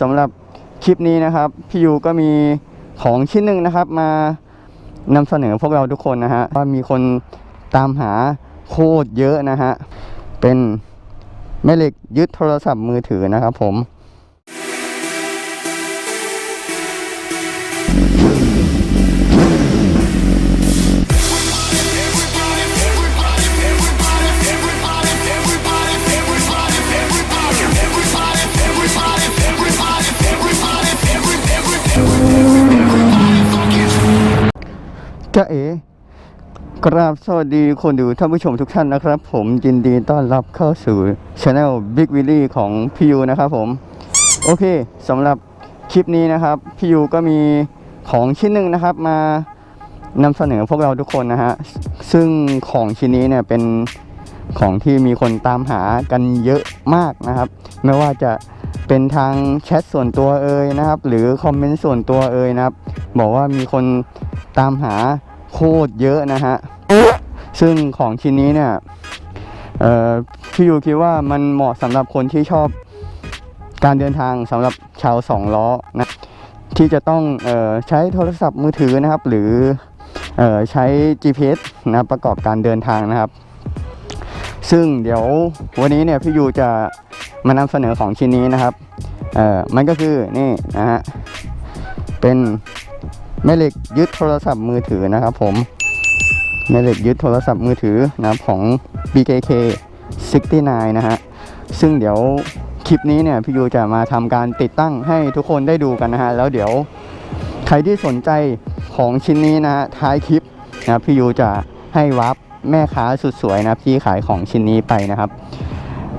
สำหรับคลิปนี้นะครับ พี่ยูก็มีของชิ้นหนึ่งนะครับ มานำเสนอพวกเราทุกคนนะฮะว่ามีคนตามหาโคตรเยอะนะฮะ เป็นแม่เหล็กยึดโทรศัพท์มือถือนะครับผม กราบสวัสดีคนดูท่านผู้ชมทุกท่านนะครับ ผมยินดีต้อนรับเข้าสู่ช anel Big w i l l y ของพี่ยูนะครับผม โอเคสำหรับคลิปนี้นะครับ พี่ยูก็มีของชิ้นหนึ่งนะครับ มานำเสนอพวกเราทุกคนนะฮะ ซึ่งของชิ้นนี้เนี่ยเป็นของที่มีคนตามหากันเยอะมากนะครับ ไม่ว่าจะเป็นทางแชทส่วนตัวเอ่ยนะครับ หรือคอมเมนต์ส่วนตัวเอ่ยนะครับ บอกว่ามีคนตามหา โคตรเยอะนะฮะ ซึ่งของชิ้นนี้เนี่ยพี่ยูคิดว่ามันเหมาะสำหรับคนที่ชอบการเดินทางสำหรับชาวสองล้อนะที่จะต้องออใช้โทรศัพท์มือถือนะครับ หรือออใช้ GPS นะประกอบการเดินทางนะครับ ซึ่งเดี๋ยววันนี้เนี่ยพี่ยูจะมานำเสนอของชิ้นนี้นะครับมันก็คือนี่นะฮะเป็น แม่เหล็กยึดโทรศัพท์มือถือนะครับผมแม่เหล็กยึดโทรศัพท์มือถือนะครับของ BKK 69นะฮะซึ่งเดี๋ยวคลิปนี้เนี่ยพี่ยูจะมาทำการติดตั้งให้ทุกคนได้ดูกันนะฮะแล้วเดี๋ยวใครที่สนใจของชิ้นนี้นะฮะท้ายคลิปนะพี่ยูจะให้วับแม่ค้าสุดสวยนะที่ขายของชิ้นนี้ไปนะครับ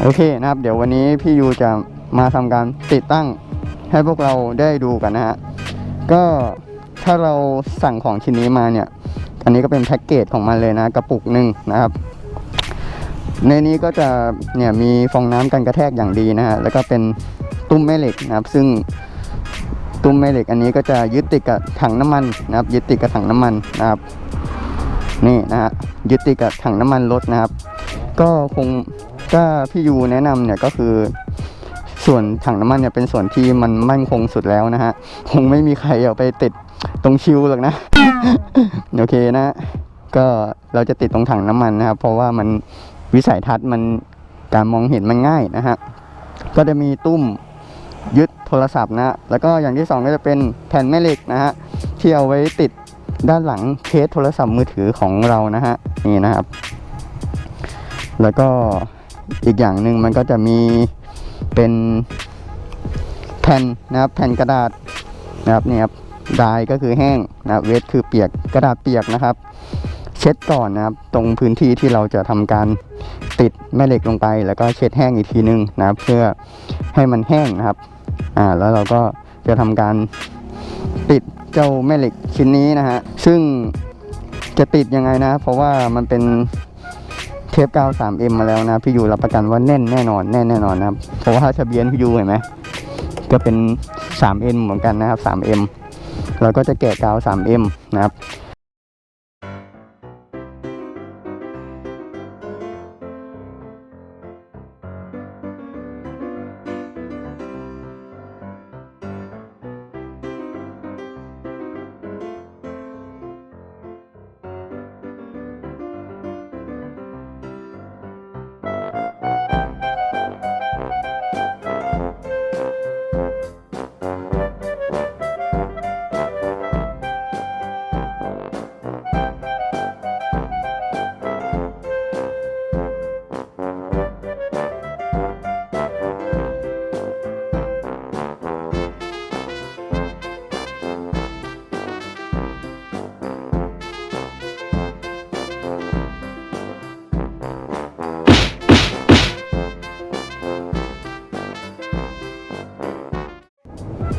โอเคนะครับ เดี๋ยววันนี้พี่ยูจะมาทำการติดตั้งให้พวกเราได้ดูกันนะฮะก็ ถ้าเราสั่งของชิ้นนี้มาเนี่ย อันนี้ก็เป็นแพ็กเกจของมันเลยนะ กระปุกหนึ่งนะครับ ในนี้ก็จะเนี่ยมีฟองน้ำกันกระแทกอย่างดีนะฮะ แล้วก็เป็นตุ้มแม่เหล็กนะครับ ซึ่งตุ้มแม่เหล็กอันนี้ก็จะยึดติดกับถังน้ำมันนะครับ ยึดติดกับถังน้ำมันนะครับ นี่นะฮะ ยึดติดกับถังน้ำมันรถนะครับ ก็คงถ้าพี่ยูแนะนำเนี่ยก็คือส่วนถังน้ำมันเนี่ยเป็นส่วนที่มันมั่นคงสุดแล้วนะฮะคงไม่มีใครเอาไปติด ตรงชิวหรอกนะ โอเคนะ ก็เราจะติดตรงถังน้ำมันนะครับ เพราะว่ามันวิสัยทัศน์มันการมองเห็นมันง่ายนะฮะก็จะมีตุ้มยึดโทรศัพท์นะ แล้วก็อย่างที่สองก็จะเป็นแผ่นแม่เหล็กนะฮะที่เอาไว้ติดด้านหลังเคสโทรศัพท์มือถือของเรานะฮะนี่นะครับ แล้วก็อีกอย่างหนึ่งมันก็จะมีเป็นแผ่นนะครับแผ่นกระดาษนะครับนี่ครับ ดายก็คือแห้งนะเวทคือเปียกกระดาษเปียกนะครับ เช็ดก่อนนะครับ ตรงพื้นที่ที่เราจะทำการติดแม่เหล็กลงไป แล้วก็เช็ดแห้งอีกทีนึงนะครับ เพื่อให้มันแห้งนะครับอ่าแล้วเราก็จะทำการติดเจ้าแม่เหล็กชิ้นนี้นะฮะซึ่งจะติดยังไงนะ เพราะว่ามันเป็นเทปกาว 3M มาแล้วนะพี่ยูรับประกันว่าแน่นแน่นอนแน่นแน่นอนนะครับเพราะว่าทะเบียนพี่ยูเห็นไหมก็เป็น 3M เหมือนกันนะครับ 3M เราก็จะแกะกาว 3M นะครับ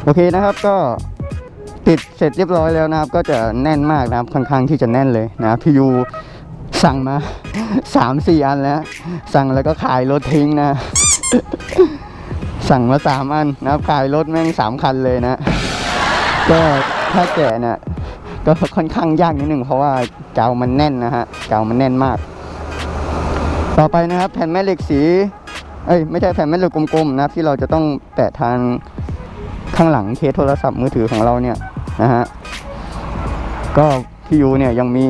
โอเคนะครับก็ติดเสร็จเรียบร้อยแล้วนะครับ ก็จะแน่นมากนะครับค่อนข้างที่จะแน่นเลยนะครับพี่ยูสั่งมาสามสี่อันแล้ว สั่งแล้วก็ขายรถทิ้งนะ สั่งมาสามอันนะครับขายรถแม่งสามคันเลยนะ ก็ถ้าแกะเนี่ยก็ค่อนข้างยากนิดหนึ่งเพราะว่าเกาวมันแน่นนะฮะเกาวมันแน่นมาก ต่อไปนะครับ แผ่นแม่เหล็กสี เอ้ยไม่ใช่แผ่นแม่เหล็กกลมๆนะครับที่เราจะต้องแปะทาง ข้างหลังเคสโทรศัพท์มือถือของเราเนี่ยนะฮะก็พี่ยูเนี่ยยังมี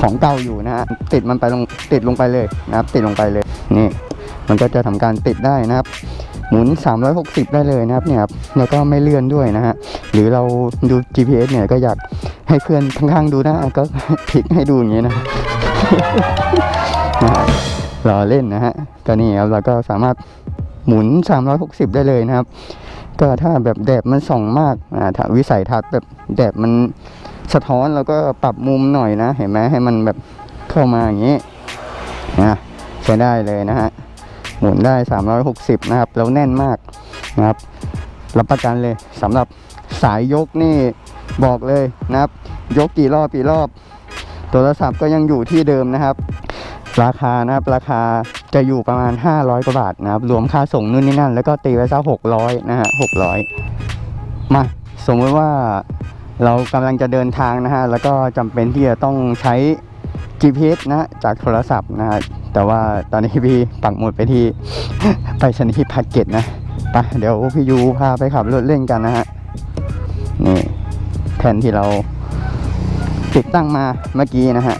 ของเก่าอยู่นะฮะติดมันไปลงติดลงไปเลยนะครับ ติดลงไปเลยนี่มันก็จะทำการติดได้นะครับ หมุน 360 ได้เลยนะครับเนี่ยครับแล้วก็ไม่เลื่อนด้วยนะฮะหรือเราดู GPS เนี่ยก็อยากให้เพื่อนข้างๆดูน้าก็พลิกให้ดูอย่างนี้นะนะฮะรอเล่นนะฮะก็นี่ครับเราก็สามารถหมุน 360 ได้เลยนะครับ ก็ถ้าแบบแดดมันส่องมากอ่าถ้าวิสัยทัศน์แบบแดดมันสะท้อนแล้วก็ปรับมุมหน่อยนะ เห็นไหมให้มันแบบเข้ามาอย่างนี้นะใช้ได้เลยนะฮะหมุนได้ 360 นะครับ แล้วแน่นมากนะครับรับประกันเลยสำหรับสายยกนี่บอกเลยนะครับ ยกกี่รอบกี่รอบโทรศัพท์ก็ยังอยู่ที่เดิมนะครับ ราคานะครับราคา จะอยู่ประมาณ 500กว่าบาทนะครับ รวมค่าส่งนู่นนี่นั่น แล้วก็ตีไว้ซะ600 นะฮะ600 มาสมมติว่าเรากำลังจะเดินทางนะฮะ แล้วก็จำเป็นที่จะต้องใช้ GPS นะฮะจากโทรศัพท์นะฮะ แต่ว่าตอนนี้พี่ปักหมุดไปที่ ไปชนิดพักเก็ตนะไปเดี๋ยวพี่ยูพาไปขับรถเล่นกันนะฮะ นี่แทนที่เราติดตั้งมาเมื่อกี้นะฮะ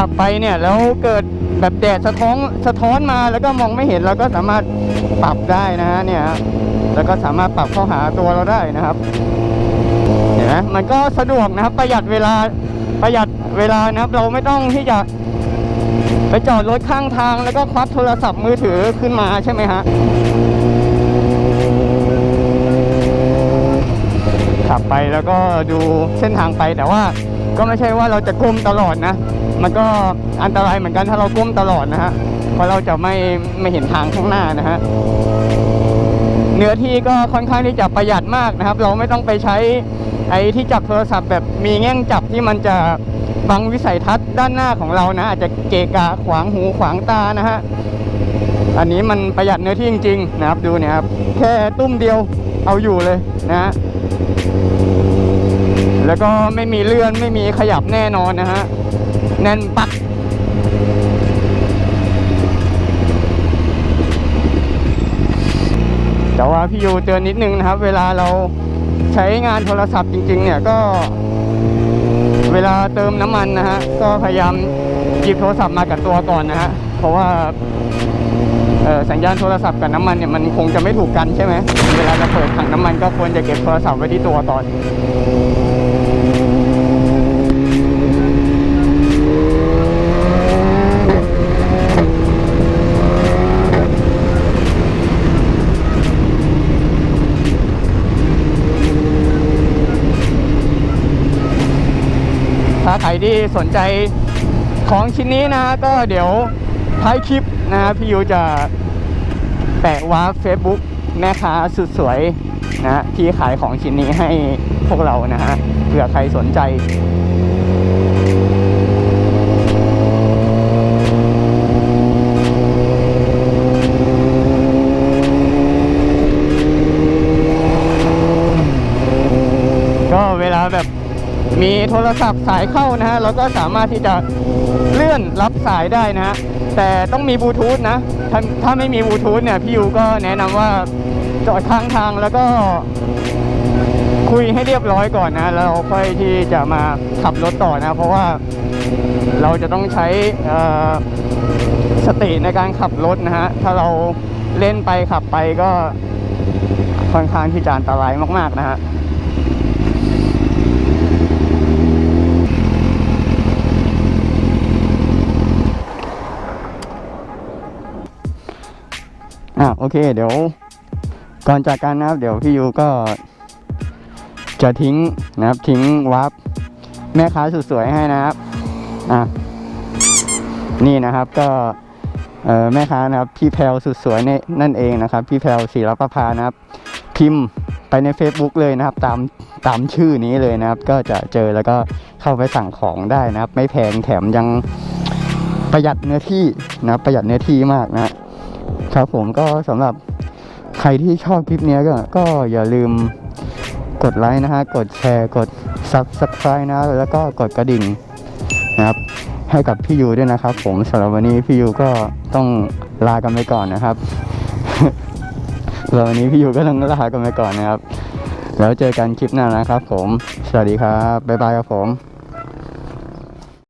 ขับไปเนี่ยแล้วเกิดแบบแดดสะท้อนสะท้อนมาแล้วก็มองไม่เห็นเราก็สามารถปรับได้นะฮะเนี่ยแล้วก็สามารถปรับเข้าหาตัวเราได้นะครับเห็นไหมมันก็สะดวกนะครับประหยัดเวลาประหยัดเวลานะครับเราไม่ต้องที่จะไปจอดรถข้างทางแล้วก็ควักโทรศัพท์มือถือขึ้นมาใช่ไหมฮะขับไปแล้วก็ดูเส้นทางไปแต่ว่าก็ไม่ใช่ว่าเราจะก้มตลอดนะ มันก็อันตรายเหมือนกันถ้าเราก้มตลอดนะฮะเพราะเราจะไม่ไม่เห็นทางข้างหน้านะฮะเนื้อที่ก็ค่อนข้างที่จะประหยัดมากนะครับ เราไม่ต้องไปใช้ไอ้ที่จับโทรศัพท์แบบมีแง่งจับที่มันจะบังวิสัยทัศน์ด้านหน้าของเรานะ อาจจะเกะกะขวางหูขวางตานะฮะอันนี้มันประหยัดเนื้อที่จริง ๆ นะครับดูเนี่ยครับ แค่ตุ้มเดียวเอาอยู่เลยนะฮะแล้วก็ไม่มีเลื่อนไม่มีขยับแน่นอนนะฮะ แน่นปักแต่ว่าพี่ยูเตือนนิดนึงนะครับ เวลาเราใช้งานโทรศัพท์จริง ๆ เนี่ยก็ เวลาเติมน้ำมันนะฮะก็พยายามหยิบโทรศัพท์มากับตัวก่อนนะฮะเพราะว่าสัญญาณโทรศัพท์กับน้ำมันเนี่ยมันคงจะไม่ถูกกันใช่ไหมเวลาจะเปิดถังน้ำมันก็ควรจะเก็บโทรศัพท์ไว้ที่ตัวก่อน ที่สนใจของชิ้นนี้นะก็เดี๋ยวท้ายคลิปนะพี่ยูจะแปะวาร์ป Facebook แม่ค้าสุดสวยนะที่ขายของชิ้นนี้ให้พวกเรานะฮะเผื่อใครสนใจ ก็เวลาแบบ มีโทรศัพท์สายเข้านะฮะเราก็สามารถที่จะเลื่อนรับสายได้นะฮะแต่ต้องมีบลูทูธนะถ้าถ้าไม่มีบลูทูธเนี่ยพี่ยูก็แนะนำว่าจอดข้างทางแล้วก็คุยให้เรียบร้อยก่อนนะแล้วค่อยที่จะมาขับรถต่อนะ เพราะว่าเราจะต้องใช้สติในการขับรถนะฮะถ้าเราเล่นไปขับไปก็ค่อนข้างที่จะอันตรายมาก ๆ นะฮะ โอเค เดี๋ยวก่อนจากกันนะครับ เดี๋ยวพี่ยูก็จะทิ้งนะครับทิ้งวับแม่ค้าสุดสวยให้นะครับอะนี่นะครับก็แม่ค้านะครับ พี่แพลวสุดสวยนี่นั่นเองนะครับ พี่แพลวศิลปภานะครับ พิมพ์ไปใน Facebook เลยนะครับ ตามตามชื่อนี้เลยนะครับ ก็จะเจอแล้วก็เข้าไปสั่งของได้นะครับ ไม่แพงแถมยังประหยัดเนื้อที่นะประหยัดเนื้อที่มากนะ ครับผมก็สำหรับใครที่ชอบคลิปนี้ก็ก็อย่าลืมกดไลค์นะฮะ กดแชร์ กด Subscribe นะ แล้วก็กดกระดิ่งนะครับ ให้กับพี่ยูด้วยนะครับ ผมสำหรับวันนี้พี่ยูก็ต้องลากันไปก่อนนะครับสำหรับวันนี้พี่ยูก็ต้องลากันไปก่อนนะครับ แล้วเจอกันคลิปหน้านะครับ ผม สวัสดีครับ บ๊ายบายครับผม